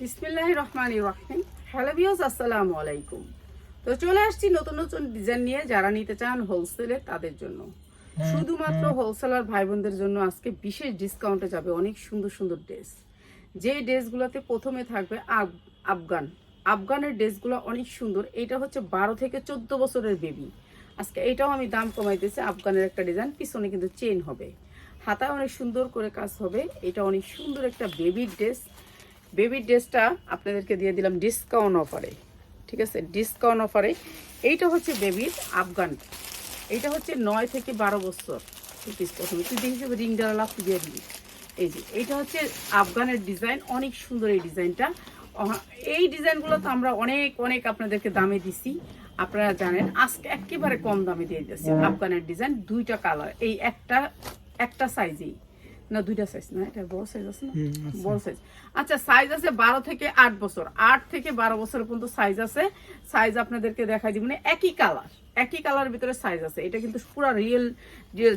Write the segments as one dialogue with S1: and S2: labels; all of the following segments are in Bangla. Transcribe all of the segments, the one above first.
S1: বিসমিল্লাহ রহমান রহিম। হ্যালো ভিউস আসসালামু আলাইকুম। তো চলে আসছি নতুন নতুন ডিজাইন নিয়ে যারা নিতে চান হোলসেলে তাদের জন্য। শুধুমাত্র হোলসেলার ভাই বোনদের জন্য আজকে বিশেষ ডিসকাউন্টে যাবে অনেক সুন্দর সুন্দর ড্রেস যে ড্রেসগুলোতে প্রথমে থাকবে আফ- আফগান। আফগানের ড্রেসগুলো অনেক সুন্দর। এটা হচ্ছে বারো থেকে চোদ্দ বছরের বেবি আজকে এটাও আমি দাম কমাইতেছি আফগানের একটা ডিজাইন পিছনে কিন্তু চেন হবে। হাতায় অনেক সুন্দর করে কাজ হবে। এটা অনেক সুন্দর একটা বেবির ড্রেস বেবির ড্রেসটা আপনাদেরকে দিয়ে দিলাম ডিসকাউন্ট অফারে ঠিক আছে? ডিসকাউন্ট অফারে এইটা হচ্ছে বেবির আফগান। এইটা হচ্ছে নয় থেকে বারো বছর। পিস প্রথমে তুই দেখি রিং ডালা লাভ দিয়ে দিবি। এই যে এইটা হচ্ছে আফগানের ডিজাইন অনেক সুন্দর এই ডিজাইনটা এই ডিজাইনগুলো তো আমরা অনেক অনেক আপনাদেরকে দামে দিছি। আপনারা জানেন আজকে একেবারে কম দামে দিয়ে দিচ্ছি আফগানের ডিজাইন দুইটা কালার এই একটা একটা সাইজেই না দুইটা সাইজ না এটা বড় সাইজ আছে না? বড় সাইজ আচ্ছা সাইজ আছে বারো থেকে আট বছর। আট থেকে বারো বছর পর্যন্ত সাইজ আছে। সাইজ আপনাদেরকে দেখাই দিব। মানে একই কালার একই কালারের ভিতরে সাইজ আছে। এটা কিন্তু পুরো রিয়েল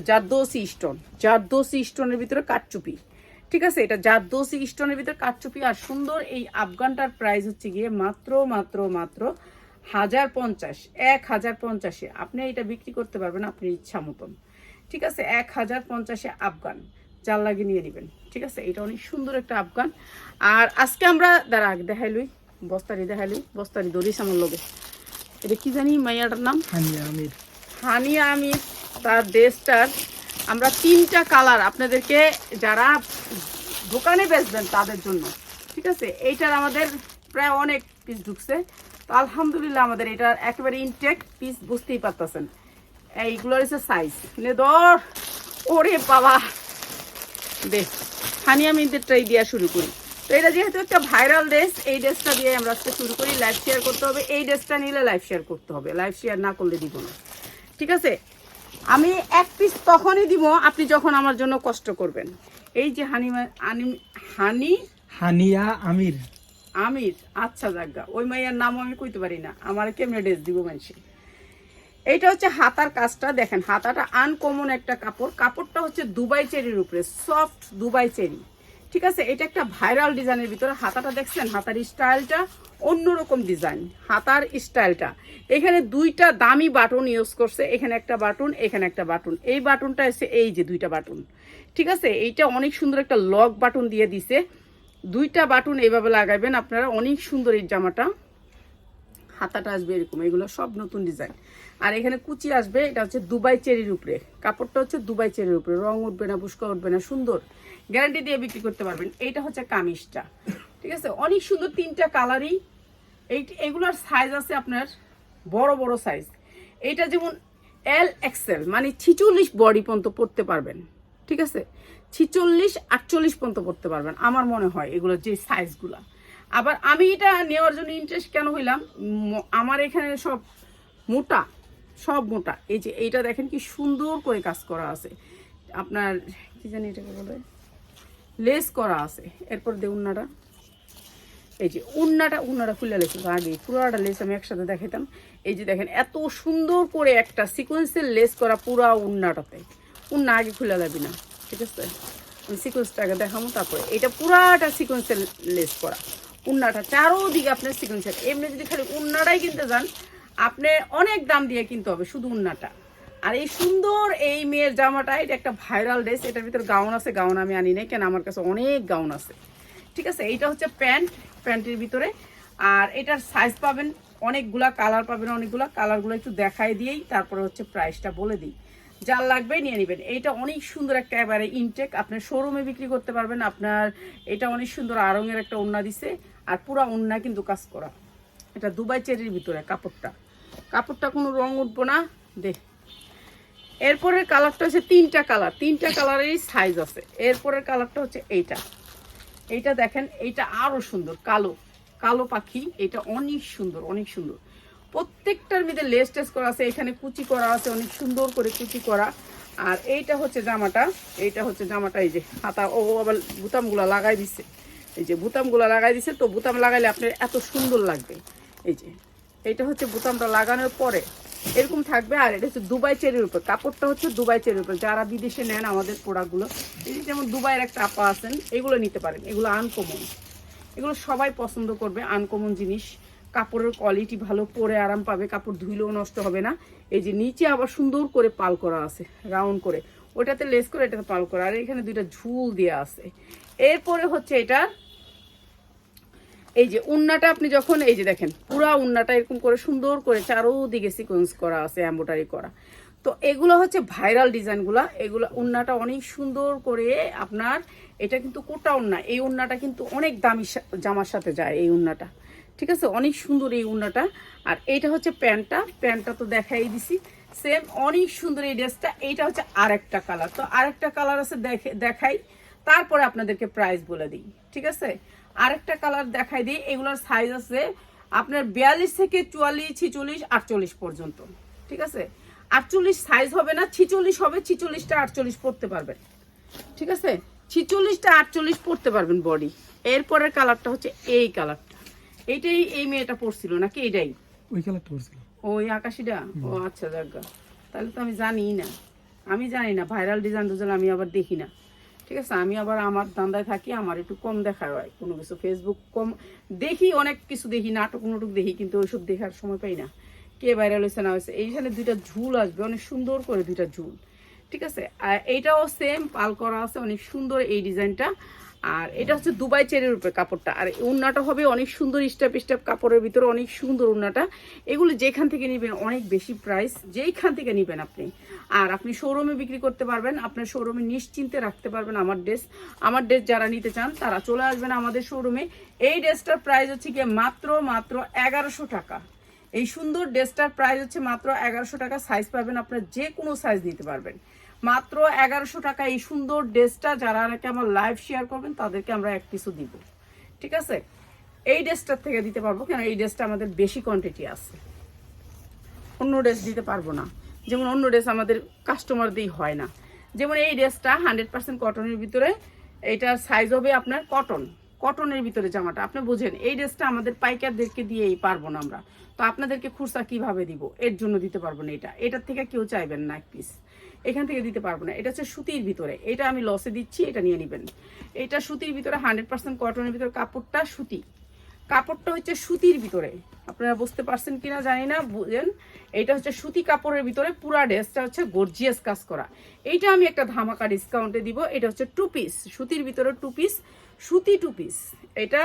S1: জারদোসি স্টোন জারদোসি স্টোনের ভিতরে কাটচুপি ঠিক আছে? এটা জারদোসি স্টোনের ভিতরে কাটচুপি আর সুন্দর এই আফগানটার প্রাইস হচ্ছে গিয়ে মাত্র মাত্র মাত্র হাজার পঞ্চাশ এক হাজার পঞ্চাশে। আপনি এটা বিক্রি করতে পারবেন আপনার ইচ্ছা মতন। ঠিক আছে? এক হাজার পঞ্চাশে আফগান। জাল লাগিয়ে নিয়ে নেবেন ঠিক আছে? এটা অনেক সুন্দর একটা আফগান। আর আজকে আমরা দাঁড়া দেখাই লই। বস্তারি দেখাই লই। বস্তারি দরিস আমার লগে। এটা কি জানি মাইয়াটার নাম?
S2: হানিয়া আমির।
S1: হানিয়া আমি তার ড্রেসটার আমরা তিনটা কালার আপনাদেরকে যারা দোকানে বেচবেন তাদের জন্য। ঠিক আছে? এইটার আমাদের প্রায় অনেক পিস ঢুকছে। তো আলহামদুলিল্লাহ আমাদের এটার একেবারে ইনটেক পিস বুঝতেই পারতেছেন। এইগুলোর হচ্ছে সাইজ ধর ওরে বাবা! দে হানিয়া মিন্দেরটাই দেওয়া শুরু করি। তো এটা যেহেতু একটা ভাইরাল ড্রেস এই ড্রেসটা দিয়ে আমরা আজকে শুরু করি লাইভ শেয়ার করতে হবে। এই ড্রেসটা নিলে লাইভ শেয়ার করতে হবে লাইভ শেয়ার না করলে দিব না। ঠিক আছে? আমি এক পিস তখনই দিব আপনি যখন আমার জন্য কষ্ট করবেন। এই যে হানি হানি?
S2: হানিয়া আমির।
S1: আমির আচ্ছা জাগা ওই মাইয়ার নাম আমি কইতে পারি না। আমার কেমনে ড্রেস দিব মানুষে এইটা হচ্ছে হাতার কাজটা, দেখেন, হাতাটা আনকমন একটা কাপড়। কাপড়টা হচ্ছে দুবাই চেরির উপরে সফট দুবাই চেরি। ঠিক আছে? এটা একটা ভাইরাল ডিজাইনের ভিতরে। হাতাটা দেখছেন? হাতার স্টাইলটা অন্যরকম ডিজাইন হাতার স্টাইলটা এখানে দুইটা দামি বাটন ইউজ করছে। এখানে একটা বাটন, এখানে একটা বাটন। এই বাটনটা এসে এই যে দুইটা বাটন। ঠিক আছে? এইটা অনেক সুন্দর একটা লক বাটন দিয়ে দিছে। দুইটা বাটন এইভাবে লাগাবেন আপনারা অনেক সুন্দর এই জামাটা। হাতাটা আসবে এরকম। এগুলো সব নতুন ডিজাইন আর এখানে কুচি আসবে, এটা হচ্ছে দুবাই চেরির উপরে। কাপড়টা হচ্ছে দুবাই চেরির উপরে। রং উঠবে না, বুস্কা উঠবে না, সুন্দর। গ্যারান্টি দিয়ে বিক্রি করতে পারবেন। এইটা হচ্ছে কামিজটা। ঠিক আছে? অনেক সুন্দর তিনটা কালারই। এই, এগুলোর সাইজ আছে আপনার বড় বড় সাইজ এইটা যেমন এল এক্সেল মানে ছিচল্লিশ বডি পর্যন্ত পড়তে পারবেন। ঠিক আছে? ছিচল্লিশ, আটচল্লিশ পর্যন্ত পড়তে পারবেন। আমার মনে হয় এগুলো যে সাইজগুলা আবার আমি এটা নেওয়ার জন্য ইন্টারেস্ট কেন হইলাম? আমার এখানে সব মোটা। সব মোটা। এই যে এইটা দেখেন কি সুন্দর করে কাজ করা আছে। আপনার কি জানি এটাকে বলে? লেস করা আছে। এরপর দে উন্নাটা। এই যে উন্নাটা উন্নাটা খুলে লেছে আগে পুরোটা লেস আমি একসাথে দেখাতাম এই যে দেখেন এত সুন্দর করে একটা সিকোয়েন্সের লেস করা পুরা উন্নাটাতে। উন্না আগে খুলে যাবি না, ঠিক আছে? আমি সিকোয়েন্সটা আগে দেখাবো, তারপরে এটা পুরাটা সিকোয়েন্সের লেস করা। উন্নাটা চারোদিকে আপনার সিকোয়েন্সের এমনি যদি খালি উন্নাটাই কিনতে যান আপনি অনেক দাম দিয়ে কিনতে হবে শুধু উন্নাটা। আর এই সুন্দর এই মেয়ের জামাটা, এটা একটা ভাইরাল ড্রেস, এটার ভিতরে গাউন আছে, গাউন আমি আনি নাই, কেন আমার কাছে অনেক গাউন আছে। ঠিক আছে, এইটা হচ্ছে প্যান্ট, প্যান্টের ভিতরে। আর এটার সাইজ পাবেন, অনেকগুলা কালার পাবেন, অনেকগুলা কালারগুলো একটু দেখাই দিয়েই তারপরে হচ্ছে প্রাইসটা বলে দিই। যার লাগবে নিয়ে নেবেন। এইটা অনেক সুন্দর একটা এবারে ইনটেক আপনার শোরুমে বিক্রি করতে পারবেন, আপনার এটা অনেক সুন্দর আরঙের একটা ওন্না দিছে, আর পুরা ওন্না কিন্তু কাজ করা। এটা দুবাই চেরির ভিতরে কাপড়টা। কাপড়টা কোনো রং উঠবো না। দেখ এরপরের কালারটা হচ্ছে তিনটা কালার। তিনটা কালারেরই সাইজ আছে। এরপরের কালারটা হচ্ছে এইটা। এইটা দেখেন, এইটা আরও সুন্দর, কালো। কালো পাখি, এটা অনেক সুন্দর অনেক সুন্দর। প্রত্যেকটার মধ্যে লেস টেস করা আছে, এখানে কুচি করা আছে, অনেক সুন্দর করে কুচি করা। আর এইটা হচ্ছে জামাটা, এইটা হচ্ছে জামাটা, এই যে হাতা ও আবার বুতামগুলো লাগাই দিছে। এই যে বুতামগুলো লাগাই দিছে, তো বুতাম লাগাইলে আপনার এত সুন্দর লাগবে। এই যে এইটা হচ্ছে বুতামটা লাগানোর পরে এরকম থাকবে, আর এটা হচ্ছে দুবাই চেরির উপর। কাপড়টা হচ্ছে দুবাই চেরির উপর। যারা বিদেশে নেন আমাদের প্রোডাক্টগুলো, এই যেমন দুবাইয়ের একটা আপা আছেন, এগুলো নিতে পারেন। এগুলো আনকমন এগুলো সবাই পছন্দ করবে আনকমন জিনিস। কাপড়ের কোয়ালিটি ভালো, পরে আরাম পাবে, কাপড় ধুইলেও নষ্ট হবে না। এই যে নিচে আবার সুন্দর করে পাল করা আছে রাউন্ড করে। ওটাতে লেস করে এটাতে পাল করা। আর এখানে দুইটা ঝুল দেওয়া আছে। এরপরে হচ্ছে এটা এই যে উন্নাটা আপনি যখন, এই যে দেখেন, পুরা উন্নাটা এরকম করে সুন্দর করে চারোদিকে সিকোয়েন্স করা আছে এম্বোটারি করা। তো এগুলো হচ্ছে ভাইরাল ডিজাইনগুলো। এগুলো উন্নাটা অনেক সুন্দর করে আপনার, এটা কিন্তু কোটা উন্না। এই উন্নাটা কিন্তু অনেক দামি জামার সাথে যায় এই উন্নাটা। ঠিক আছে? অনেক সুন্দর এই উন্নাটা। আর এইটা হচ্ছে প্যান্টটা। প্যান্টটা তো দেখাই দিছি। সেম অনেক সুন্দর এই ড্রেসটা। এইটা হচ্ছে আরেকটা কালার তো আরেকটা কালার আছে দেখে, দেখাই। তারপরে আপনাদেরকে প্রাইস বলে দিই। ঠিক আছে? আরেকটা কালার দেখাই দিই। এগুলোর সাইজ আছে আপনার বিয়াল্লিশ থেকে চুয়াল্লিশ ছিচল্লিশ আটচল্লিশ পর্যন্ত। ঠিক আছে? আটচল্লিশ সাইজ হবে না ছিচল্লিশ হবে ছিচল্লিশটা আটচল্লিশ পড়তে পারবেন। ঠিক আছে? ছিচল্লিশটা আটচল্লিশ পড়তে পারবেন বডি এরপরের কালারটা হচ্ছে এই কালারটা এইটাই এই মেয়েটা পড়ছিল নাকি? এইটাই?
S2: ওই কালারটা পড়ছিল
S1: ওই আকাশিটা? ও আচ্ছা যাজ্ঞা তাহলে তো আমি জানি না। আমি জানি না ভাইরাল ডিজাইন ডিজাইন আমি আবার দেখি না। ঠিক আছে, আমি আবার আমার দান্দায় থাকি, আমার একটু কম দেখা হয়। কোনো কিছু ফেসবুক কম দেখি, অনেক কিছু দেখি, নাটক নাটক দেখি, কিন্তু ওইসব দেখার সময় পাই না। কে ভাইরাল হয়েছে, না হয়েছে এইখানে দুইটা ঝুল আসবে, অনেক সুন্দর করে দুইটা ঝুল। ঠিক আছে এইটাও সেম পাল করা আছে, অনেক সুন্দর এই ডিজাইনটা আর এটা হচ্ছে দুবাই চেরির উপরে কাপড়টা। আর উন্নাটা হবে অনেক সুন্দর স্টেপ স্টেপ কাপড়ের ভিতরে, অনেক সুন্দর উন্নাটা। এগুলো যেখান থেকে নেবেন অনেক বেশি প্রাইস যেইখান থেকে নেবেন আপনি। আর আপনি শোরুমে বিক্রি করতে পারবেন, আপনার শোরুমে নিশ্চিন্তে রাখতে পারবেন আমার ড্রেস আমার ড্রেস যারা নিতে চান, তারা চলে আসবেন আমাদের শোরুমে এই ড্রেসটার প্রাইস হচ্ছে গিয়ে মাত্র মাত্র এগারোশো টাকা। এই সুন্দর ড্রেসটার প্রাইস হচ্ছে মাত্র এগারোশো টাকা। সাইজ পাবেন আপনার যে কোনো সাইজ নিতে পারবেন। মাত্র এগারোশো টাকা। এই সুন্দর ড্রেসটা যারা নাকি আমার লাইভ শেয়ার করবেন, তাদেরকে আমরা এক পিসও দিব। ঠিক আছে? এই ড্রেসটার থেকে দিতে পারব কেন? এই ড্রেসটা আমাদের বেশি কোয়ান্টিটি আছে। অন্য ড্রেস দিতে পারব না। যেমন অন্য ড্রেস আমাদের কাস্টমার দিয়ে হয় না। যেমন এই ড্রেসটা হান্ড্রেড পার্সেন্ট কটনের ভিতরে এইটার সাইজ হবে আপনার কটন কটনের ভিতরে জামাটা, আপনি বুঝেন, এই ড্রেসটা আমাদের পাইকারদেরকে দিয়েই পারব না আমরা। তো আপনাদেরকে খুচরা কীভাবে দিব? এর জন্য দিতে পারব না এটা। এটার থেকে কেউ চাইবেন না এক পিস এখান থেকে দিতে পারব না। এটা হচ্ছে সুতির ভিতরে। এটা আমি লসে দিচ্ছি, এটা নিয়ে নেবেন। এটা সুতির ভিতরে হান্ড্রেড পার্সেন্ট কটনের ভিতরে, কাপড়টা সুতি। কাপড়টা হচ্ছে সুতির ভিতরে। আপনারা বুঝতে পারছেন কিনা জানি না, বুঝেন? এটা হচ্ছে সুতি কাপড়ের ভিতরে, পুরা ড্রেসটা হচ্ছে গর্জিয়াস কাজ করা। এইটা আমি একটা ধামাকা ডিসকাউন্টে দিব। এটা হচ্ছে টু পিস সুতির ভিতরে টু পিস সুতি টু পিস এটা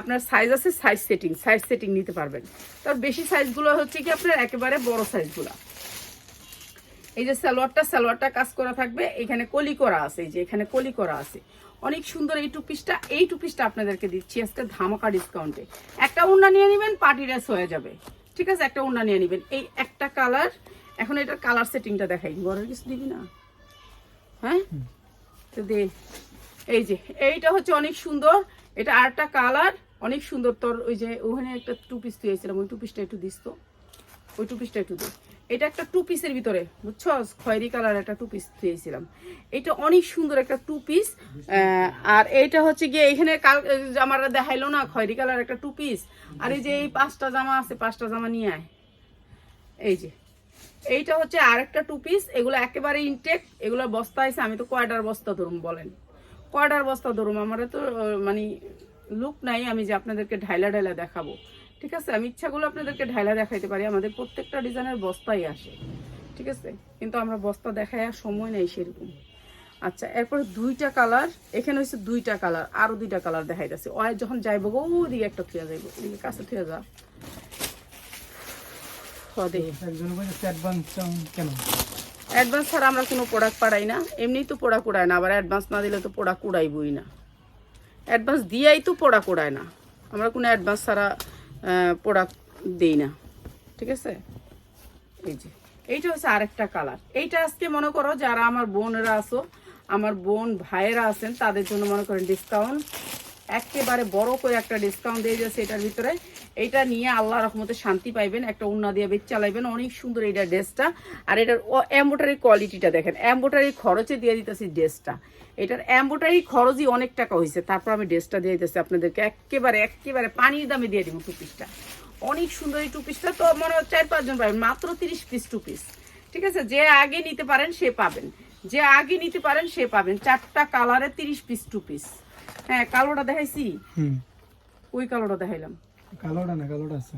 S1: আপনার সাইজ আছে সাইজ সেটিং সাইজ সেটিং নিতে পারবেন। তার বেশি সাইজগুলো হচ্ছে কি আপনার একেবারে বড় সাইজগুলো এই যে সালোয়ারটা সালোয়ারটা কাজ করা থাকবে, এখানে কলি করা আছে, এই যে এখানে কলি করা আছে। অনেক সুন্দর এই টু পিসটা এই টু পিসটা আপনাদেরকে দিচ্ছি আজকে ধামাকা ডিসকাউন্টে একটা উন্না নিয়ে নেবেন পার্টি ড্রেস হয়ে যাবে। ঠিক আছে? একটা উন্না নিয়ে নেবেন। এই একটা কালার এখন এটার কালার সেটিংটা দেখাই। ঘরের কিছু দিবি না? হ্যাঁ? তো দে। এই যে, এইটা হচ্ছে অনেক সুন্দর। এটা আরেকটা কালার অনেক সুন্দর। তোর ওই যে ওখানে একটা টু পিস দিয়েছিলাম ওই টু পিসটা একটু দিস তো। ওই টু পিসটা একটু দে। এটা একটা টু পিসের ভিতরে, বুঝছ? খয়েরি কালার একটা টু পিস দিয়েছিলাম। এটা অনেক সুন্দর একটা টু পিস আর এইটা হচ্ছে গিয়ে এখানে কাল জামাটা দেখাইলো না, খয়েরি কালার একটা টু পিস আর এই যে এই পাঁচটা জামা আছে, পাঁচটা জামা নিয়ে আয়। এই যে, এইটা হচ্ছে আরেকটা টু পিস এগুলো একেবারে ইনটেক এগুলো বস্তা আছে, আমি তো কয়টার বস্তা ধরুম বলেন। কয়টার বস্তা ধরুম, আমার তো মানে লুক নাই, আমি যে আপনাদেরকে ঢাইলা ঢাইলা দেখাবো। ঠিক আছে? আমি ইচ্ছাগুলো আপনাদেরকে ঢাইলা দেখাইতে পারি। আমাদের প্রত্যেকটা ডিজাইনের বস্তাই আসে। ঠিক আছে? কিন্তু আমরা বস্তা দেখায় আর সময় নেই সেরকম। আচ্ছা এরপর দুইটা কালার। এখানে হচ্ছে দুইটা কালার আরও দুইটা কালার দেখাইতেছে। ওই যখন যাইবো গো ওদিকে একটা থুয়া যাইবো ওদিকে কাছে থুয়া যা।
S2: অ্যাডভান্স
S1: ছাড়া আমরা কোনো প্রোডাক্ট পাড়াই না। এমনিই তো পোড়া কুড়ায় না আবার অ্যাডভান্স না দিলে তো পোড়া কুড়াইবই না। অ্যাডভান্স দিয়াই তো পোড়া কুড়ায় না। আমরা কোনো অ্যাডভান্স ছাড়া প্রোডাক্ট দেই না। ঠিক আছে? এই যে, এইটা হচ্ছে আরেকটা কালার এইটা আজকে মনে করো যারা আমার বোনেরা আছো, আমার বোন ভাইয়েরা আছেন, তাদের জন্য মনে করেন ডিসকাউন্ট একেবারে বড় করে একটা ডিসকাউন্ট দিয়ে যাচ্ছে এটার ভিতরে। এইটা নিয়ে আল্লাহ রহমতে শান্তি পাইবেন, একটা উন্না দিয়ে বেচ চালাইবেন। অনেক সুন্দর এইটা ড্রেসটা। আর এটার এম্বোটারি কোয়ালিটিটা দেখেন এম্বোটারি খরচে দিয়ে দিতেছি ড্রেসটা। এটার এম্বোটারি খরচই অনেক টাকা হয়েছে তারপর আমি ড্রেসটা দিয়ে দিতেছি আপনাদেরকে। একেবারে একেবারে পানির দামে দিয়ে দিব টু পিসটা অনেক সুন্দর এই টু পিসটা তো মনে হয় চার পাঁচজন পাবেন। মাত্র তিরিশ পিস টু পিস ঠিক আছে? যে আগে নিতে পারেন সে পাবেন। যে আগে নিতে পারেন সে পাবেন। চারটা কালারে তিরিশ পিস টু পিস হ্যাঁ কালোটা দেখাইছি?
S2: হুম।
S1: ওই কালোটা দেখাইলাম।
S2: কালোটা না কালোটা আছে?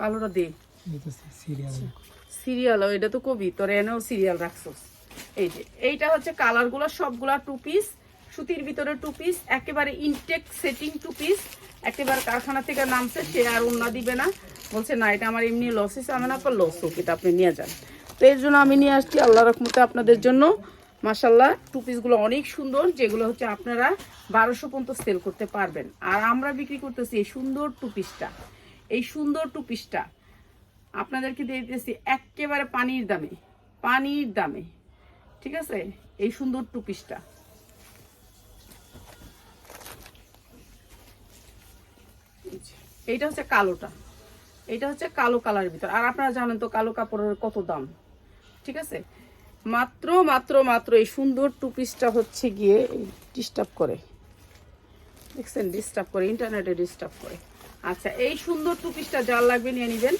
S1: কালোটা দে।
S2: সিরিয়াল।
S1: সিরিয়াল এটা তো কবি। তোর এনেও সিরিয়াল রাখছস। এই যে, এইটা হচ্ছে কালারগুলো সবগুলা টু পিস সুতির ভিতরে টু পিস একেবারে ইনটেক সেটিং টু পিস একেবারে কারখানা থেকে নামছে, সে আর অন্য দিবে না। বলছে, না, এটা আমার এমনি লস হিসেবে আমি না লস হোক, এটা আপনি নিয়ে যান। তো এর জন্য আমি নিয়ে আসছি আল্লাহ রহমতে আপনাদের জন্য। মাসাল্লাহ টু পিসগুলো অনেক সুন্দর, যেগুলো হচ্ছে আপনারা বারোশো পর্যন্ত সেল করতে পারবেন। আর আমরা বিক্রি করতেছি এই সুন্দর টু। পিসটা এই সুন্দর টু পিসটা আপনাদেরকে দিয়ে দিতেছি একেবারে পানির দামে পানির দামে। ঠিক আছে? এই সুন্দর টু পিসটা এইটা হচ্ছে কালোটা। এইটা হচ্ছে কালো কালারের ভিতর। আর আপনারা জানেন তো কালো কাপড়ের কত দাম। ঠিক আছে? মাত্র মাত্র মাত্র এই সুন্দর টু পিসটা হচ্ছে গিয়ে ডিস্টার্ব করে। দেখছেন? ডিস্টার্ব করে ইন্টারনেটে ডিস্টার্ব করে। আচ্ছা এই সুন্দর টু পিসটা যার লাগবে নিয়ে নেবেন।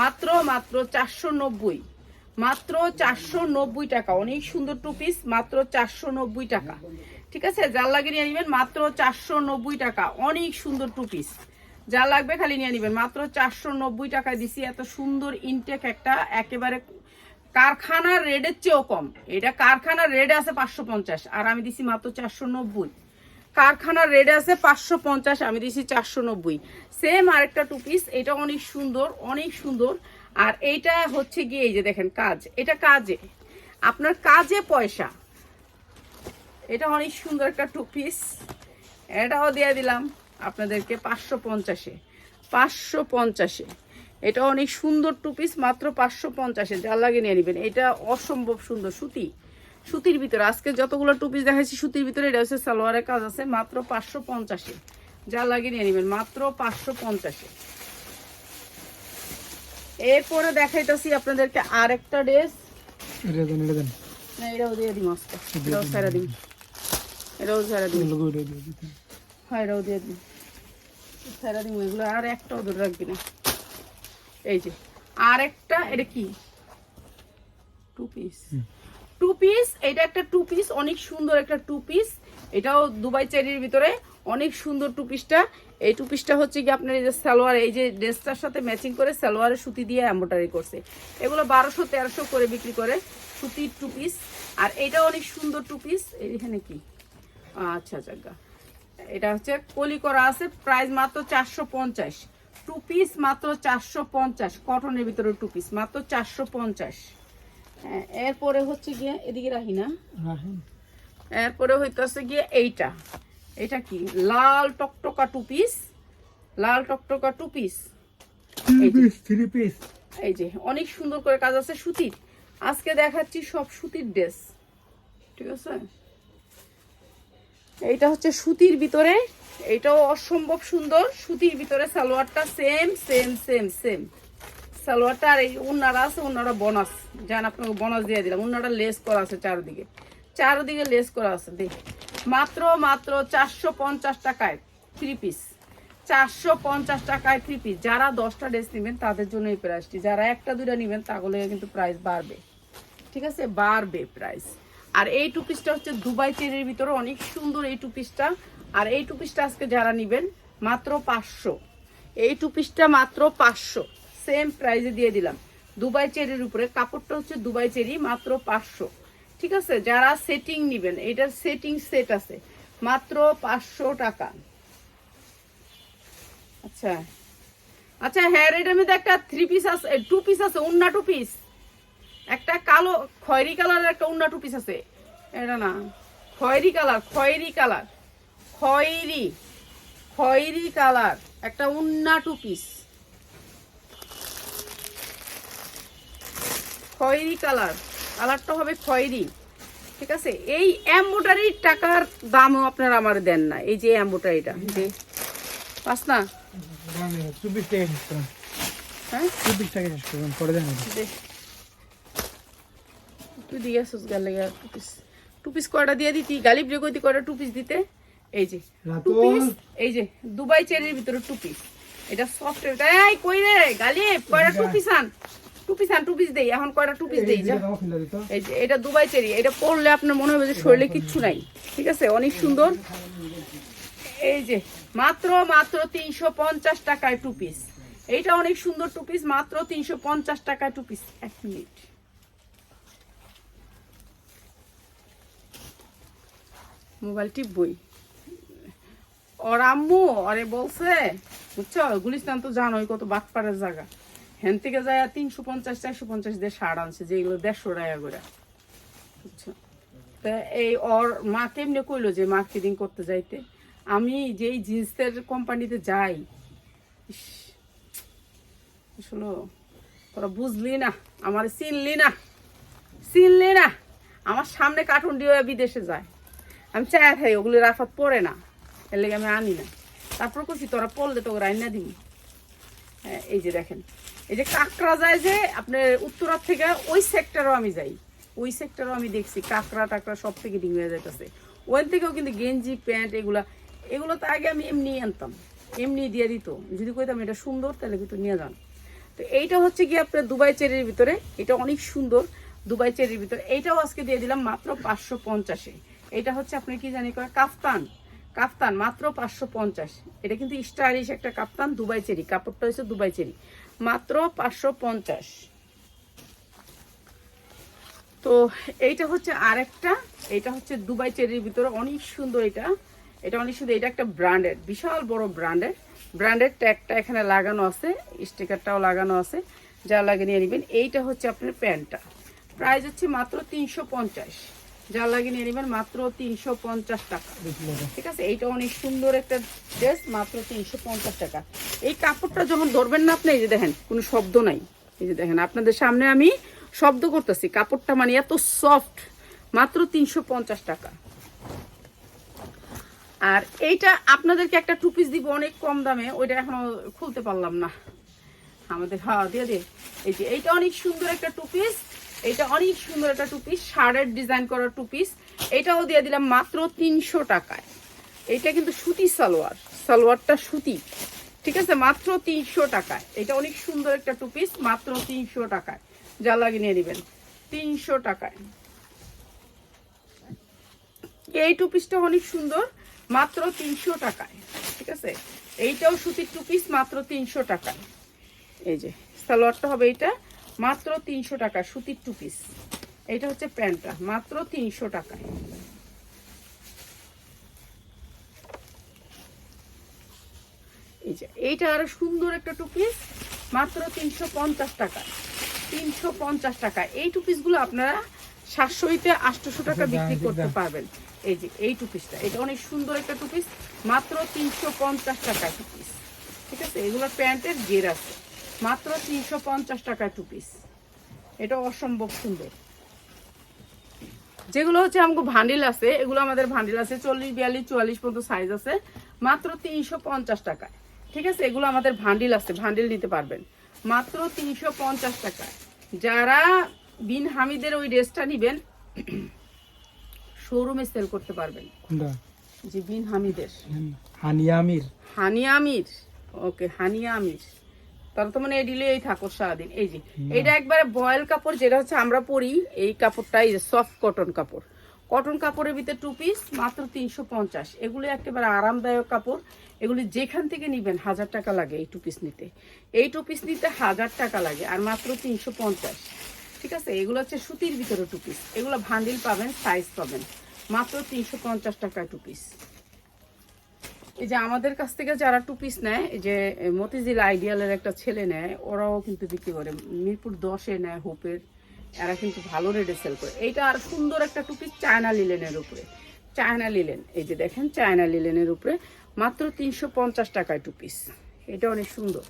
S1: মাত্র মাত্র চারশো নব্বই। মাত্র চারশো নব্বই টাকা। অনেক সুন্দর টু পিস মাত্র চারশো নব্বই টাকা। ঠিক আছে? যার লাগে নিয়ে নেবেন, মাত্র চারশো নব্বই টাকা। অনেক সুন্দর টু পিস যা লাগবে খালি নিয়ে নেবেন। মাত্র চারশো নব্বই টাকায় দিছি। এত সুন্দর ইনটেক একটা, একেবারে কারখানার রেডের চেয়েও কম। এটা কারখানার রেড আছে পাঁচশো পঞ্চাশ। আর আমি দিছি মাত্র চারশো নব্বই। কারখানার রেড আছে পাঁচশো পঞ্চাশ, আমি দিয়েছি চারশো নব্বই। সেম আরেকটা টু পিস এটা অনেক সুন্দর অনেক সুন্দর। আর এইটা হচ্ছে গিয়ে এই যে দেখেন, কাজ। এটা কাজে। আপনার কাজে পয়সা। এটা অনেক সুন্দর একটা টু পিস এটাও দিয়ে দিলাম আপনাদেরকে পাঁচশো পঞ্চাশে। পাঁচশো পঞ্চাশে। এটা অনেক সুন্দর টু পিস মাত্র পাঁচশো পঞ্চাশে। যা লাগে নিয়ে নেবেন। এটা অসম্ভব সুন্দর সুতি। সুতির ভিতরে। আজকে যতগুলো টু পিস দেখাচ্ছি সুতির ভিতরে এটা হচ্ছে সালোয়ারের কাজ আছে মাত্র পাঁচশো পঞ্চাশে। যা লাগে নিয়ে নেবেন মাত্র পাঁচশো পঞ্চাশে। এরপরে দেখাইতেছি আপনাদেরকে আরেকটা ড্রেস। না এটাও দিয়ে এটাও সারা দিন এটাও সারা দিন হয় এটাও দিয়ে দিন সারা দিন এগুলো আর একটাও ধরে রাখবি না। এই যে আর একটা এটা কি? টু পিস টু পিস এটা একটা টু পিস অনেক সুন্দর একটা টু পিস এটাও দুবাই চেরির ভিতরে অনেক সুন্দর টু পিসটা এই টু পিসটা হচ্ছে কি আপনার এই যে সালোয়ার, এই যে ড্রেসটার সাথে ম্যাচিং করে সালোয়ারের সুতি দিয়ে এম্ব্রয়ডারি করছে। এগুলো বারোশো তেরোশো করে বিক্রি করে সুতির টু পিস আর এটা অনেক সুন্দর টু পিস এখানে কি? আচ্ছা আচ্ছা এটা হচ্ছে কলি করা আছে প্রাইস মাত্র চারশো পঞ্চাশ। টু পিস মাত্র চারশো পঞ্চাশ কটনের ভিতরে টু পিস মাত্র চারশো পঞ্চাশ। এরপরে হচ্ছে গিয়ে এদিকে রাখি না। এরপরে হইতেছে গিয়ে এইটা। এটা কি? লাল টকটকা টু পিস লাল টকটকা two piece
S2: three piece piece
S1: এই যে অনেক সুন্দর করে কাজ আছে সুতির। আজকে দেখাচ্ছি সব সুতির ড্রেস ঠিক আছে? এইটা হচ্ছে সুতির ভিতরে। এটাও অসম্ভব সুন্দর। সুতির ভিতরে সালোয়ারটা সেম সেম সেম সেম সালোয়ারটা আর এই উন্নারা আছে উন্নারা বোনাস। যান আপনাকে বোনাস দিয়ে দিলাম। উন্নারা লেস করা আছে চারদিকে। চারদিকে লেস করা আছে, দেখ। মাত্র মাত্র চারশো পঞ্চাশ টাকায় থ্রি পিস চারশো পঞ্চাশ টাকায় থ্রি পিস যারা দশটা ড্রেস নেবেন, তাদের জন্য এই প্রাইসটি যারা একটা, দুইটা নেবেন, তাহলে কিন্তু প্রাইস বাড়বে। ঠিক আছে? বাড়বে প্রাইস আর এই টু পিসটা হচ্ছে দুবাই চেরির ভিতরে অনেক সুন্দর এই টু। পিসটা আর এই টু পিসটা আজকে যারা নেবেন, মাত্র পাঁচশো। এই টু পিসটা মাত্র পাঁচশো। সেম প্রাইসে দিয়ে দিলাম। দুবাই চেরির উপরে, কাপড়টা হচ্ছে দুবাই চেরি, মাত্র পাঁচশো। ঠিক আছে? যারা সেটিং নেবেন, এটার সেটিং সেট আছে, মাত্র পাঁচশো টাকা। আচ্ছা। আচ্ছা হ্যাঁ এটার মধ্যে একটা থ্রি পিস আছে টু পিস আছে, উন্না টু পিস একটা কালো, খয়েরি কালারের একটা উন্না টু পিস আছে। এটা না, খয়েরি কালার খয়েরি কালার। খয়েরি খয়েরি কালার, একটা উন্না টু পিস খয়েরি কালার। কালারটা হবে খয়েরি। ঠিক আছে? এই এম্বোটারির টাকার দামও আপনারা আমার দেন না। এই যে এম্বোটারিটা পাস না?
S2: চব্বিশ টাকা
S1: হ্যাঁ?
S2: চব্বিশ টাকা শেষ দেন এটা।
S1: দে। তুই দিয়ে আসছিস গালে টু পিস টু পিস কয়টা দিয়ে দিতি? গালিব রে কইতি কয়টা টু পিস দিতে? এই যে। টু পিস এই যে দুবাই চেরির ভিতরে টু পিস এটা সফট এই কই রে? গালিব কয়টা টু পিস আন? টু পিস টু পিস দেই এখন কয়টা টু পিস দেই? যা
S2: দিকে দাও, ফেলে দিত।
S1: এই যে এটা দুবাই চেরি এটা পরলে আপনার মনে হবে যে শরীরে কিচ্ছু নাই ঠিক আছে? অনেক সুন্দর। এই যে মাত্র মাত্র তিনশো পঞ্চাশ টাকায় টু পিস এইটা অনেক সুন্দর টু পিস মাত্র তিনশো পঞ্চাশ টাকায় টু পিস এক মিনিট মোবাইল টিপবই ওর আম্মু ওরে বলছে বুঝছ? গুলিস্তান তো জানোই কত বাটপাড়ের জায়গা। হেন থেকে যায় তিনশো পঞ্চাশ চারশো পঞ্চাশ দিয়ে সার আনছে যেগুলো দেড়শো টাকা করে। তা এই ওর মা কেমনে কইলো যে মার্কেটিং করতে যাইতে? আমি যেই জিন্সের কোম্পানিতে যাই আসলে তোরা বুঝলি না আমার চিনলি না চিনলি না আমার সামনে কার্টুন দিয়ে বিদেশে যায়। আমি চাই খাই ওগুলো রাফাত পড়ে না এর লেগে আমি আনি না। তারপর করছি তোরা পড়লে তোকে রান্না দিবি হ্যাঁ, এই যে দেখেন এই যে কাঁকড়া যায় যে, আপনার উত্তরার থেকে ওই সেক্টরও আমি যাই। ওই সেক্টরও আমি দেখছি, কাঁকড়া টাকড়া সব থেকে ডিং হয়ে যাইতেছে। ওখান থেকেও কিন্তু গেঞ্জি, প্যান্ট, এগুলা, এগুলো তো আগে আমি এমনি আনতাম, এমনি দিয়ে দিত। যদি কইতাম এটা সুন্দর, তাহলে কিন্তু নিয়ে যান। তো এইটা হচ্ছে কি আপনার দুবাই চেরির ভিতরে, এটা অনেক সুন্দর দুবাই চেরির ভিতরে। এইটাও আজকে দিয়ে দিলাম মাত্র পাঁচশো পঞ্চাশে। এটা হচ্ছে আপনি কি জানি কয়? কাফতান। কাফতান, মাত্র পাঁচশো পঞ্চাশ। এটা কিন্তু স্টাইলিশ একটা কাফতান দুবাই চেরি। কাপড়টা হচ্ছে দুবাই চেরি। মাত্র পাঁচশো পঞ্চাশ। তো এইটা হচ্ছে আরেকটা এটা হচ্ছে দুবাই চেরির ভিতরে, অনেক সুন্দর এটা। এটা অনেক সুন্দর, এটা একটা ব্র্যান্ডের বিশাল বড় ব্র্যান্ডের ব্র্যান্ডের ট্যাগটা এখানে লাগানো আছে, স্টিকারটাও লাগানো আছে, যা লাগিয়ে নিয়ে নেবেন। এইটা হচ্ছে আপনার প্যান্টটা। প্রাইস হচ্ছে মাত্র তিনশো পঞ্চাশ। যা লাগিয়ে নিয়ে নেবেন মাত্র তিনশো পঞ্চাশ টাকা। ঠিক আছে? এইটা অনেক সুন্দর একটা ড্রেস মাত্র তিনশো পঞ্চাশ টাকা। এই কাপড়টা যখন ধরবেন না আপনি এই যে দেখেন কোনো শব্দ নাই। এই যে দেখেন আপনাদের সামনে আমি শব্দ করতেছি। কাপড়টা মানে এত সফট মাত্র তিনশো পঞ্চাশ টাকা। আর এইটা আপনাদেরকে একটা টু পিস দিব অনেক কম দামে ওইটা এখনও খুলতে পারলাম না। আমাদের হ্যাঁ দিয়ে দিয়ে এই যে এইটা অনেক সুন্দর একটা টু পিস এইটা অনেক সুন্দর একটা টু পিস শার্টের ডিজাইন করা টু পিস এটাও দিয়ে দিলাম মাত্র তিনশো টাকায়। এটা কিন্তু সুতি সালোয়ার, সালোয়ারটা সুতি। ঠিক আছে? মাত্র তিনশো টাকায়। এটা অনেক সুন্দর একটা টু পিস মাত্র তিনশো টাকায়। যা লাগিয়ে নিয়ে নেবেন। তিনশো টাকায়। এই টু পিসটা অনেক সুন্দর, মাত্র তিনশো টাকায়। ঠিক আছে? এইটাও সুতির টু পিস মাত্র তিনশো টাকায়। এই যে, সালোয়ারটা হবে এইটা। মাত্র তিনশো টাকা সুতির টু পিস এইটা হচ্ছে প্যান্টটা মাত্র তিনশো টাকায়। এইটা আরও সুন্দর একটা টু পিস মাত্র তিনশো পঞ্চাশ টাকা। তিনশো পঞ্চাশ টাকা। এই টু পিসগুলো আপনারা সাতশো হইতে আটশোশো টাকা বিক্রি করতে পারবেন। এই যে এই টু পিসটা এটা অনেক সুন্দর একটা টু পিস মাত্র তিনশো পঞ্চাশ টাকা টু পিস ঠিক আছে? এগুলো প্যান্টের গের আছে। মাত্র তিনশো পঞ্চাশ টাকা টু পিস এটা অসম্ভব সুন্দর। যেগুলো হচ্ছে আমাকে ভান্ডিল আছে এগুলো আমাদের ভান্ডিল আছে চল্লিশ বিয়াল্লিশ চুয়াল্লিশ পর্যন্ত সাইজ আছে মাত্র তিনশো পঞ্চাশ টাকায়। ঠিক আছে? এগুলো আমাদের ভান্ডিল আছে ভান্ডিল নিতে পারবেন। মাত্র তিনশো পঞ্চাশ টাকায়। যারা বিন হামিদের ওই ড্রেসটা নিবেন শোরুমে সেল করতে পারবেন। যে বিন হামিদের।
S2: হানিয়া আমির।
S1: হানিয়া আমির। ওকে হানিয়া আমির। তাহলে তো মানে এই থাকো সারাদিন। এই যে এটা একবারে বয়েল কাপড় যেটা হচ্ছে আমরা পরি এই কাপড়টা এই যে সফট কটন কাপড়। কটন কাপড়ের ভিতরে টু পিস মাত্র তিনশো পঞ্চাশ। এগুলি একেবারে আরামদায়ক কাপড়। এগুলি যেখান থেকে নিবেন হাজার টাকা লাগে এই টু পিস নিতে। এই টু পিস নিতে হাজার টাকা লাগে আর মাত্র তিনশো পঞ্চাশ। ঠিক আছে? এগুলো হচ্ছে সুতির ভিতরে টু পিস এগুলো ভান্ডিল পাবেন সাইজ পাবেন। মাত্র তিনশো পঞ্চাশ টাকা টু পিস এই যে আমাদের কাছ থেকে যারা টু পিস নেয়, এই যে মতিঝিল আইডিয়ালের একটা ছেলে নেয়, ওরাও কিন্তু বিক্রি করে। মিরপুর দশে নেয় হোপের এরা কিন্তু ভালো রেটে সেল করে। এইটা আর সুন্দর একটা টু পিস চায়না লিলেনের উপরে। চায়না লিলেন এই যে দেখেন চায়না লিলেনের উপরে। মাত্র তিনশো পঞ্চাশ টাকায় টু পিস এটা অনেক সুন্দর।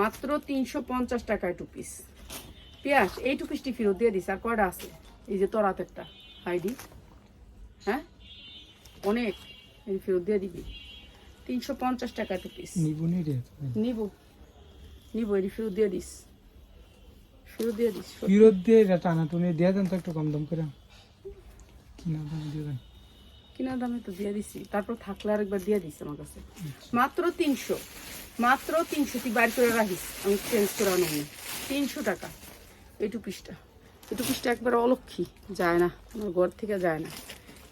S1: মাত্র তিনশো পঞ্চাশ টাকায় টু পিস পিয়াস এই টু পিসটি ফেরত দিয়ে দিস আর কয়টা আছে? এই যে তোর হাতেরটা। হাইডি হ্যাঁ? অনেক। ফেরত দিয়ে দিবি। তিনশো পঞ্চাশ টাকা পিস
S2: নিবুনি রে
S1: নিব। নিব এটি ফেরত দিয়ে দিস। ফেরত দিয়ে দিস
S2: ফিরত দিয়ে এটা টানা টুনি দিয়ে দেন তো একটু কম দাম করে। কিনা দাম দিয়ে দেন।
S1: কিনা দামে তো দিয়ে দিছি। তারপর থাকলে আরেকবার দিয়ে দিস আমার কাছে। মাত্র তিনশো। মাত্র তিনশো তুই বাইর করে রাখিস। আমি চেঞ্জ করে আনো তিনশো টাকা। পিসটা পিসটা একবার অলক্ষী। যায় না। আমার ঘর থেকে যায় না।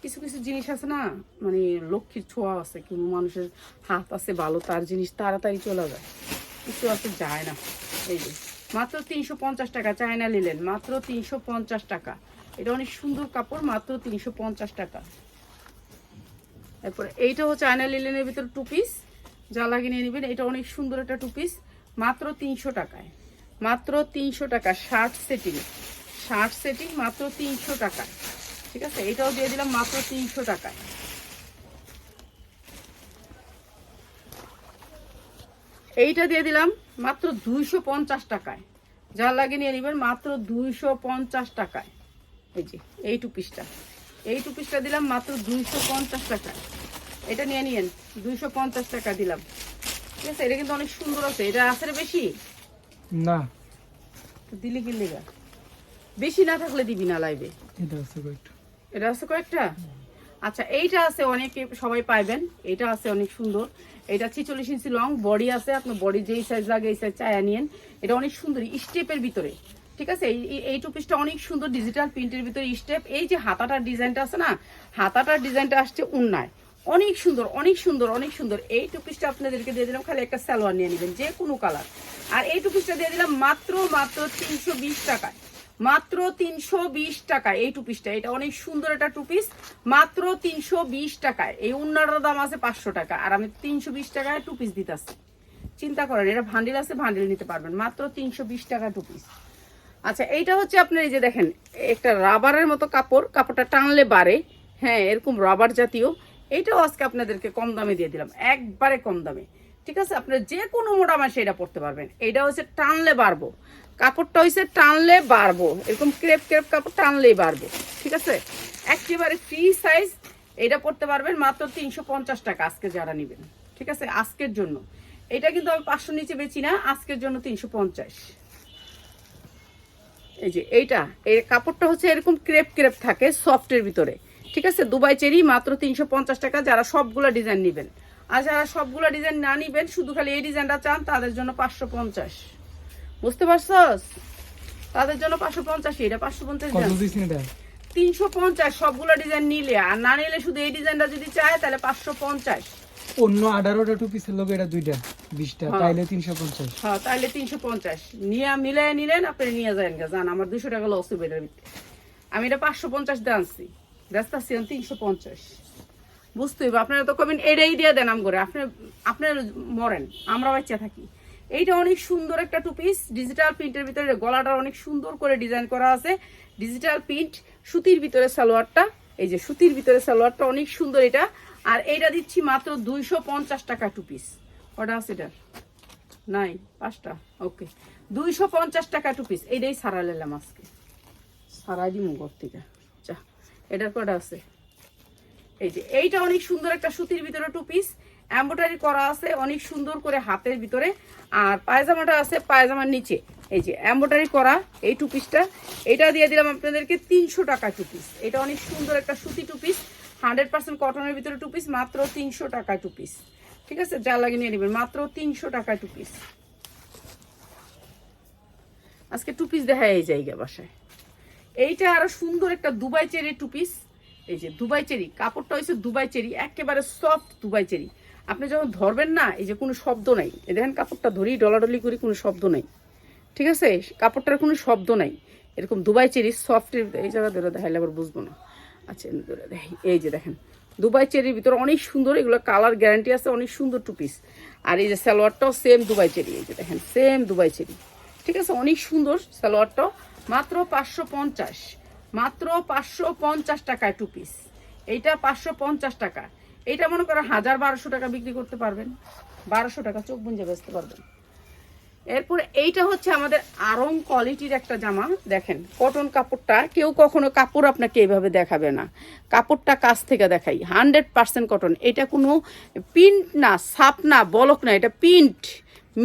S1: কিছু কিছু জিনিস আছে না মানে লক্ষ্মীর ছোঁয়া আছে, কোনো মানুষের হাত আছে ভালো, তার জিনিস তাড়াতাড়ি চলে যায়। কিছু আছে যায় না। এই যে, মাত্র তিনশো পঞ্চাশ টাকা, চায়না নিলেন, মাত্র তিনশো পঞ্চাশ টাকা। এটা অনেক সুন্দর কাপড়, মাত্র তিনশো পঞ্চাশ টাকা। তারপরে এইটা হচ্ছে চায়না লিলেনের ভিতরে টু পিস যা লাগিয়ে নিয়ে নেবেন, এটা অনেক সুন্দর একটা টু পিস মাত্র তিনশো টাকায়। মাত্র তিনশো টাকা শার্ট সেটিং শার্ট সেটিং মাত্র তিনশো টাকায়। ঠিক আছে? এটাও দিয়ে দিলাম মাত্র তিনশো টাকায়। এইটা দিয়ে দিলাম মাত্র দুইশো পঞ্চাশ টাকায়। যা লাগে নিয়ে নেবেন মাত্র দুইশো পঞ্চাশ টাকায়। এই যে এই টু পিসটা। এই টু পিসটা দিলাম মাত্র দুইশো পঞ্চাশ টাকায়। এটা নিয়ে নিয়েন দুইশো পঞ্চাশ টাকা দিলাম। ঠিক আছে? এটা কিন্তু অনেক সুন্দর আছে। এটা আছে বেশি?
S2: না।
S1: দিলি কি লেগা? বেশি না থাকলে দিবি না লাইবে
S2: এটা আছে
S1: এটা আছে কয়েকটা? আচ্ছা এইটা আছে অনেকে, সবাই পাইবেন। এটা আছে অনেক সুন্দর। এটা ছিচল্লিশ ইঞ্চি লং বডি আছে, আপনার বডি যেই সাইজ লাগে এই সাইজ চায়া নিয়েন। এটা অনেক সুন্দর স্টেপের ভিতরে। ঠিক আছে? এই টু পিসটা অনেক সুন্দর ডিজিটাল প্রিন্টের ভিতরে স্টেপ এই যে হাতাটার ডিজাইনটা আছে না, হাতাটার ডিজাইনটা আসছে উন্নায়। অনেক সুন্দর অনেক সুন্দর অনেক সুন্দর। এই টু পিসটা আপনাদেরকে দিয়ে দিলাম, খালি একটা সালোয়ার নিয়ে নেবেন, যে কোনো কালার আর এই টু পিসটা দিয়ে দিলাম মাত্র মাত্র তিনশো বিশ টাকায়। মাত্র তিনশো বিশ টাকা। এই টু পিসটা এটা অনেক সুন্দর একটা টু পিস মাত্র তিনশো বিশ টাকায়। এই উন্নাটার দাম আছে পাঁচশো টাকা। আর আমি তিনশো বিশ টাকায় টু পিস চিন্তা করেন, এটা ভান্ডিল আছে, ভান্ডিল নিতে পারবেন। মাত্র তিনশো বিশ টাকা টু পিস আচ্ছা এইটা হচ্ছে আপনার এই যে দেখেন, একটা রাবারের মতো কাপড়। কাপড়টা টানলে বাড়ে। হ্যাঁ এরকম রাবার জাতীয়। এইটাও আজকে আপনাদেরকে কম দামে দিয়ে দিলাম। একবারে কম দামে। ঠিক আছে? আপনার যে কোনো মোটা মাসে এটা পড়তে পারবেন। এইটা হচ্ছে টানলে বাড়বো। কাপড়টা হচ্ছে টানলে বাড়বো। এরকম ক্রেপ ক্রেপ কাপড় টানলেই বাড়বো। ঠিক আছে? একেবারে ফ্রি সাইজ এটা পড়তে পারবেন মাত্র তিনশো পঞ্চাশ টাকা আজকে যারা নেবেন। ঠিক আছে? আজকের জন্য। এটা কিন্তু আমি পাঁচশো নিচে বেচি না, আজকের জন্য তিনশো পঞ্চাশ। এই যে এইটা, এই কাপড়টা হচ্ছে এরকম ক্রেপ ক্রেপ থাকে সফটের ভিতরে। ঠিক আছে? দুবাই চেরি মাত্র তিনশো পঞ্চাশ টাকা, যারা সবগুলো ডিজাইন নেবেন। আর যারা সবগুলো ডিজাইন না নিবেন শুধু খালি এই ডিজাইনটা চান তাদের জন্য পাঁচশো পঞ্চাশ। বুঝতে পারছস? তাদের জন্য পাঁচশো পঞ্চাশ এটা পাঁচশো পঞ্চাশ তিনশো পঞ্চাশ সবগুলো ডিজাইন নিলে। আর না নিলে শুধু এই ডিজাইনটা যদি চায় তাহলে পাঁচশো পঞ্চাশ।
S2: অন্য আঠারোটা টু পিসের লোক এটা দুইটা বিশটা
S1: হ্যাঁ।
S2: তাইলে তিনশো পঞ্চাশ।
S1: হ্যাঁ তাহলে তিনশো পঞ্চাশ। নিয়ে মিলাই নিলেন আপনি নিয়ে যাবেন গা যান আমার দুশো টাকা লস হবে আমি এটা পাঁচশো পঞ্চাশ দিয়ে আনছি। ব্যস্ত আছি তিনশো পঞ্চাশ। বুঝতে হইব, আপনারা তো কবেন এটাই দিয়ে দেন আম করে আপনি আপনার মরেন, আমরা বাচ্চা থাকি। এইটা অনেক সুন্দর একটা টু পিস ডিজিটাল প্রিন্টের ভিতরে গলাটা অনেক সুন্দর করে ডিজাইন করা আছে। ডিজিটাল প্রিন্ট সুতির ভিতরে সালোয়ারটা, এই যে সুতির ভিতরে সালোয়ারটা অনেক সুন্দর এটা। আর এইটা দিচ্ছি মাত্র দুইশো পঞ্চাশ টাকা টু পিস কটা আছে এটার? নাই, পাঁচটা ওকে দুইশো পঞ্চাশ টাকা টু পিস এইটাই সারা নিলাম আজকে। সারাই দিমু ঘর থেকে। যা, এটার কটা আছে? এই যে, এইটা অনেক সুন্দর একটা সুতির ভিতরে টু পিস এম্ব্রয়ডারি করা আছে অনেক সুন্দর করে হাতের ভিতরে। আর পায়জামাটা আছে পায়জামার নিচে। এই যে এম্ব্রয়ডারি করা এই টু। পিসটা এটা দিয়ে দিলাম আপনাদেরকে তিনশো টাকা টু পিস এটা অনেক সুন্দর একটা সুতি টু পিস হান্ড্রেড পার্সেন্ট কটনের ভিতরে টু পিস মাত্র তিনশো টাকা টু পিস ঠিক আছে? যা লাগে নিয়ে নেবেন। মাত্র তিনশো টাকা টু পিস আজকে টু পিস দেখা এই জায়গা বাসায়। এইটা আরও সুন্দর একটা দুবাই চেরি টু পিস এই যে দুবাই চেরি, কাপড়টা হয়েছে দুবাই চেরি, একেবারে সফট দুবাই চেরি। আপনি যখন ধরবেন না, এই যে কোনো শব্দ নাই। এই দেখেন কাপড়টা ধরি ডলাডলি করি কোনো শব্দ নাই। ঠিক আছে? কাপড়টার কোনো শব্দ নাই। এরকম দুবাই চেরি সফটের এই জায়গা ধরে দেখাইলে আবার বুঝব না। আচ্ছা এই যে দেখেন, দুবাই চেরির ভিতরে অনেক সুন্দর, এগুলো কালার গ্যারান্টি আছে, অনেক সুন্দর টু পিস আর এই যে সালোয়ারটাও সেম দুবাই চেরি, এই যে দেখেন সেম দুবাই চেরি। ঠিক আছে? অনেক সুন্দর সালোয়ারটাও, মাত্র পাঁচশো পঞ্চাশ। মাত্র পাঁচশো পঞ্চাশ টাকায় টু পিস এইটা পাঁচশো পঞ্চাশ টাকা। এইটা মনে করো হাজার বারোশো টাকা বিক্রি করতে পারবেন। বারোশো টাকা, চোখ বুঞ্জে বেচতে পারবেন। এরপরে এইটা হচ্ছে আমাদের আরং কোয়ালিটির একটা জামা। দেখেন কটন কাপড়টা কেউ কখনো কাপড় আপনাকে এইভাবে দেখাবে না। কাপড়টা কাছ থেকে দেখাই হান্ড্রেড পার্সেন্ট কটন এটা কোনো প্রিন্ট না, সাপ না, বলক না, এটা প্রিন্ট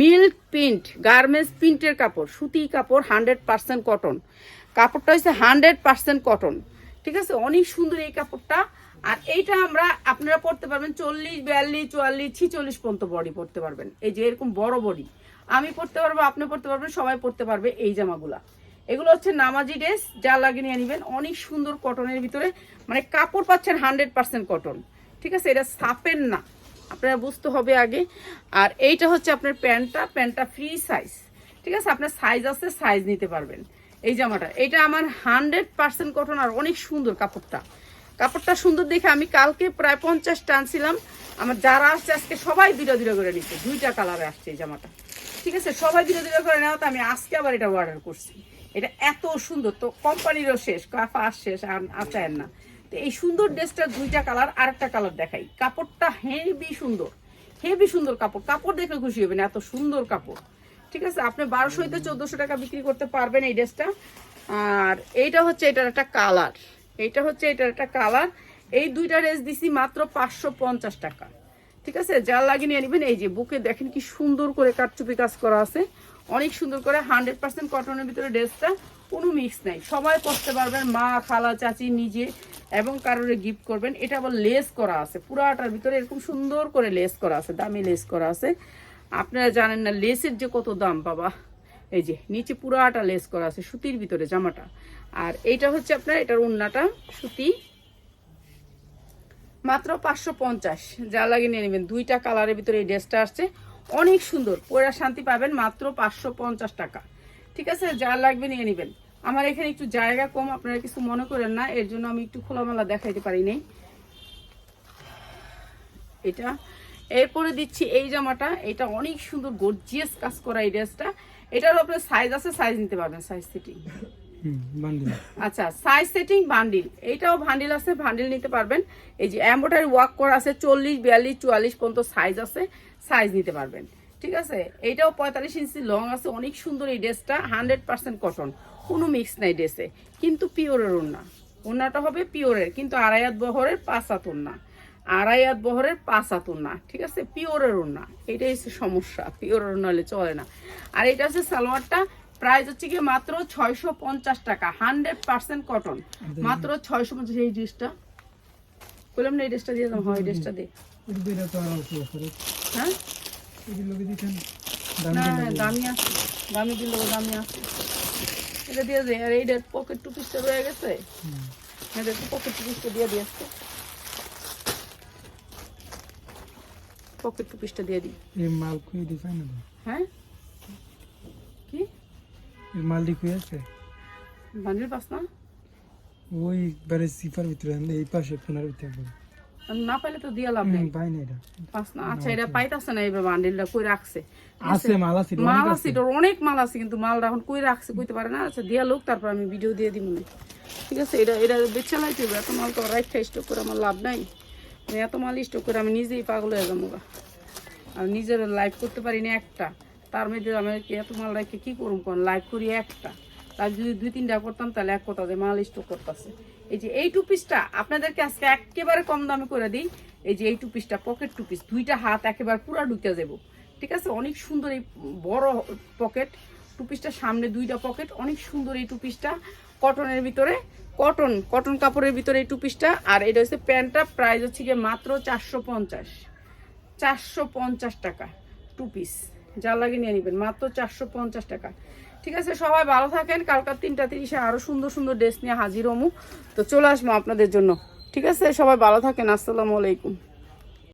S1: মিল্ক প্রিন্ট গার্মেন্টস প্রিন্টের কাপড় সুতি কাপড় হান্ড্রেড পার্সেন্ট কটন কাপড়টা হচ্ছে হান্ড্রেড পার্সেন্ট কটন। ঠিক আছে? অনেক সুন্দর এই কাপড়টা। আর এইটা আমরা, আপনারা পড়তে পারবেন চল্লিশ, বিয়াল্লিশ, চুয়াল্লিশ, ছিচল্লিশ পর্যন্ত বডি পড়তে পারবেন। এই যে এরকম বড় বডি আমি পড়তে পারব আপনি পড়তে পারবেন, সবাই পড়তে পারবে এই জামাগুলা। এগুলো হচ্ছে নামাজি ড্রেস যা লাগে নিয়ে নেবেন। অনেক সুন্দর কটনের ভিতরে মানে কাপড় পাচ্ছেন হান্ড্রেড পার্সেন্ট কটন। ঠিক আছে? এটা সাপের না। আপনারা বুঝতে হবে আগে। আর এইটা হচ্ছে আপনার প্যান্টটা প্যান্টটা ফ্রি সাইজ ঠিক আছে? আপনার সাইজ আছে সাইজ নিতে পারবেন। এই জামাটা। এটা আমার হান্ড্রেড পার্সেন্ট কটন আর অনেক সুন্দর কাপড়টা। কাপড়টা সুন্দর দেখে আমি কালকে প্রায় পঞ্চাশ টানছিলাম। আমার যারা আসছে আজকে সবাই দুটো দুটো করে নিচ্ছে। দুইটা কালারে আসছে এই জামাটা। ঠিক আছে, সবাই দুটো দুটো করে নেওয়া তো আমি আজকে আবার এটা অর্ডার করছি। এটা এত সুন্দর তো কোম্পানিরও শেষ, কাফা শেষ, আর আছে না। তো এই সুন্দর ড্রেসটার দুইটা কালার আর একটা কালার দেখাই। কাপড়টা হেভি সুন্দর হেভি সুন্দর কাপড়। কাপড় দেখে খুশি হবেন, এত সুন্দর কাপড়। ঠিক আছে? আপনি বারোশো হইতে চোদ্দশো টাকা বিক্রি করতে পারবেন এই ড্রেসটা। আর এইটা হচ্ছে এটার একটা কালার। এইটা হচ্ছে এটার একটা কালার। এই দুইটা ড্রেস দিছি মাত্র পাঁচশো পঞ্চাশ টাকা। ঠিক আছে? যার লাগিয়ে নিয়ে নেবেন। এই যে বুকে দেখেন কি সুন্দর করে কাটচুপি কাজ করা আছে। অনেক সুন্দর করে হান্ড্রেড পার্সেন্ট কটনের ভিতরে ড্রেসটা কোনো মিক্স নাই। সবাই পরতে পারবেন, মা, খালা, চাচি, নিজে এবং কারোরে গিফট করবেন। এটা আবার লেস করা আছে। পুরাটার ভিতরে এরকম সুন্দর করে লেস করা আছে, দামি লেস করা আছে। আপনারা জানেন না, লেসের যে কত দাম, বাবা। এই যে, নিচে পুরাটা লেস করা আছে, সুতির ভিতরে জামাটা। আর এইটা হচ্ছে আপনার, এটার উন্নাটা সুতি। মাত্র পাঁচশো পঞ্চাশ। যা লাগে নিয়ে নেবেন। দুইটা কালারের ভিতরে এই ড্রেসটা আসছে। অনেক সুন্দর। পয়রা শান্তি পাবেন মাত্র পাঁচশো পঞ্চাশ টাকা। ঠিক আছে? যা লাগবে নিয়ে নেবেন। আমার এখানে একটু জায়গা কম, আপনারা কিছু মনে করেন না। এর জন্য আমি একটু খোলামেলা দেখাইতে পারি এটা এরপরে দিচ্ছি এই জামাটা। এটা অনেক সুন্দর গর্জিয়াস কাজ করা এই ড্রেসটা। এটার আপনার সাইজ আছে সাইজ নিতে পারবেন সাইজ সিটিং আচ্ছা সাইজ সেটিং বান্ডিল এইটাও বান্ডিল আছে বান্ডিল নিতে পারবেন। এই যে এম্বোটারি ওয়ার্ক করা আছে চল্লিশ বিয়াল্লিশ চুয়াল্লিশ পর্যন্ত সাইজ আছে সাইজ নিতে পারবেন। ঠিক আছে? এইটাও পঁয়তাল্লিশ ইঞ্চি লং আছে অনেক সুন্দর এই ড্রেসটা হান্ড্রেড পার্সেন্ট কটন কোনো মিক্স নাই ড্রেসে। কিন্তু পিওরের ওড়না। ওড়নাটা হবে পিওরের কিন্তু আড়াইয়াত বহরের পাঁচ হাত ওড়না। আড়াইয়াত বহরের পাঁচ হাত ওড়না ঠিক আছে? পিওরের ওড়না এটাই হচ্ছে সমস্যা পিওরের ওড়না হলে চলে না। আর এটা হচ্ছে সালোয়ারটা প্রাইস হচ্ছে কি মাত্র ছয়শো পঞ্চাশ টাকা হান্ড্রেড পার্সেন্ট কটন মাত্র ছয়শো পঞ্চাশ এই ড্রেসটা বললাম না এই ড্রেসটা দিয়ে দাম হয় ড্রেসটা দিয়ে। হ্যাঁ?
S2: দামি
S1: দামি আছে দামি দিল দামি আছে। এটা দিয়ে দে আর এইটার পকেট টু পিসটা রয়ে গেছে? হ্যাঁ পকেট টু পিসটা দিয়ে দিয়ে পকেট টু পিসটা দিয়ে দিই।
S2: এই মাল খুঁয়ে দিছে না
S1: হ্যাঁ? কি?
S2: এই মালটি খুঁয়ে আছে
S1: বান্ডিল পাস না?
S2: ওই বারে সিফার ভিতরে এই পাশে কোনার ভিতরে।
S1: না পাইলে তো দিয়ে লাভ নেই।
S2: পাই না এটা।
S1: পাস না? আচ্ছা এটা পাইতাছে না এইবার বান্ডিলটা কই রাখছে?
S2: আছে? মাল আছে অনেক
S1: মাল
S2: আছে।
S1: আছে। অনেক মাল আছে কিন্তু মালটা এখন কই রাখছে কইতে পারে না। আচ্ছা দিয়া লোক তারপর আমি ভিডিও দিয়ে দিব ঠিক আছে এটা এটা বেচা লাইতে হবে এত মাল তো রাইখা স্টক করে আমার লাভ নাই। আমি এত মাল স্টক করে আমি নিজেই পাগল হয়ে যাব গা। আর নিজের লাইভ করতে পারি না একটা। তার মধ্যে আমি এত মাল রাখে কি করুম কোন? লাইভ করি একটা। তার যদি দুই তিনটা করতাম, তাহলে এক কথা যে মাল স্টক করতেছে। এই যে এই টু পিসটা আপনাদেরকে আজকে একেবারে কম দামে করে দিই। এই যে এই টু পিসটা পকেট টু পিস দুইটা হাত একেবারে পুরা ঢুকে যাব। ঠিক আছে? অনেক সুন্দর এই বড় পকেট টু পিসটা সামনে দুইটা পকেট অনেক সুন্দর এই টু পিসটা কটনের ভিতরে কটন কটন কাপড়ের ভিতরে এই টু পিসটা আর এটা হচ্ছে প্যান্টটা, প্রাইস হচ্ছে গিয়ে মাত্র চারশো পঞ্চাশ। চারশো পঞ্চাশ টাকা টু পিস যা লাগে নিয়ে নেবেন, মাত্র চারশো পঞ্চাশ টাকা। ঠিক আছে, সবাই ভালো থাকেন, কালকার তিনটা তিরিশে আরও সুন্দর সুন্দর ড্রেস নিয়ে হাজির হমু। তো চলে আসব আপনাদের জন্য। ঠিক আছে, সবাই ভালো থাকেন, আসসালামু আলাইকুম।